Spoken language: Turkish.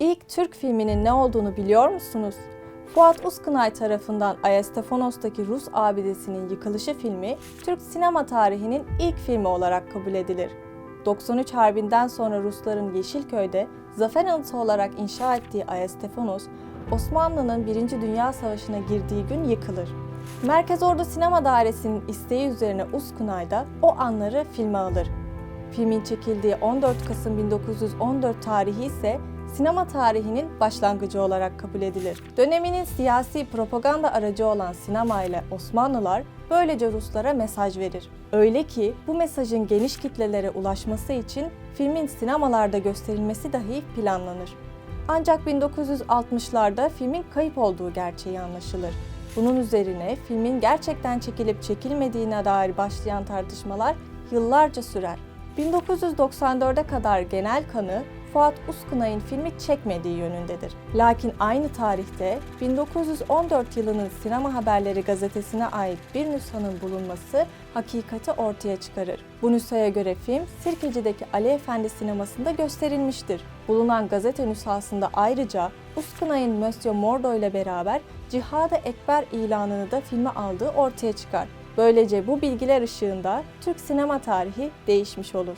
İlk Türk filminin ne olduğunu biliyor musunuz? Fuat Uskınay tarafından Ayastefanos'taki Rus abidesinin yıkılışı filmi, Türk sinema tarihinin ilk filmi olarak kabul edilir. 93 Harbi'nden sonra Rusların Yeşilköy'de zafer anıtı olarak inşa ettiği Ayastefanos, Osmanlı'nın Birinci Dünya Savaşı'na girdiği gün yıkılır. Merkez Ordu Sinema Dairesi'nin isteği üzerine Uskunay da o anları filme alır. Filmin çekildiği 14 Kasım 1914 tarihi ise sinema tarihinin başlangıcı olarak kabul edilir. Döneminin siyasi propaganda aracı olan sinema ile Osmanlılar böylece Ruslara mesaj verir. Öyle ki bu mesajın geniş kitlelere ulaşması için filmin sinemalarda gösterilmesi dahi planlanır. Ancak 1960'larda filmin kayıp olduğu gerçeği anlaşılır. Bunun üzerine filmin gerçekten çekilip çekilmediğine dair başlayan tartışmalar yıllarca sürer. 1994'e kadar genel kanı Fuat Uskınay'ın filmi çekmediği yönündedir. Lakin aynı tarihte 1914 yılının Sinema Haberleri gazetesine ait bir nüshanın bulunması hakikati ortaya çıkarır. Bu nüshaya göre film Sirkeci'deki Ali Efendi sinemasında gösterilmiştir. Bulunan gazete nüshasında ayrıca Uskınay'ın Monsieur Mordo ile beraber Cihad-ı Ekber ilanını da filme aldığı ortaya çıkar. Böylece bu bilgiler ışığında Türk sinema tarihi değişmiş olur.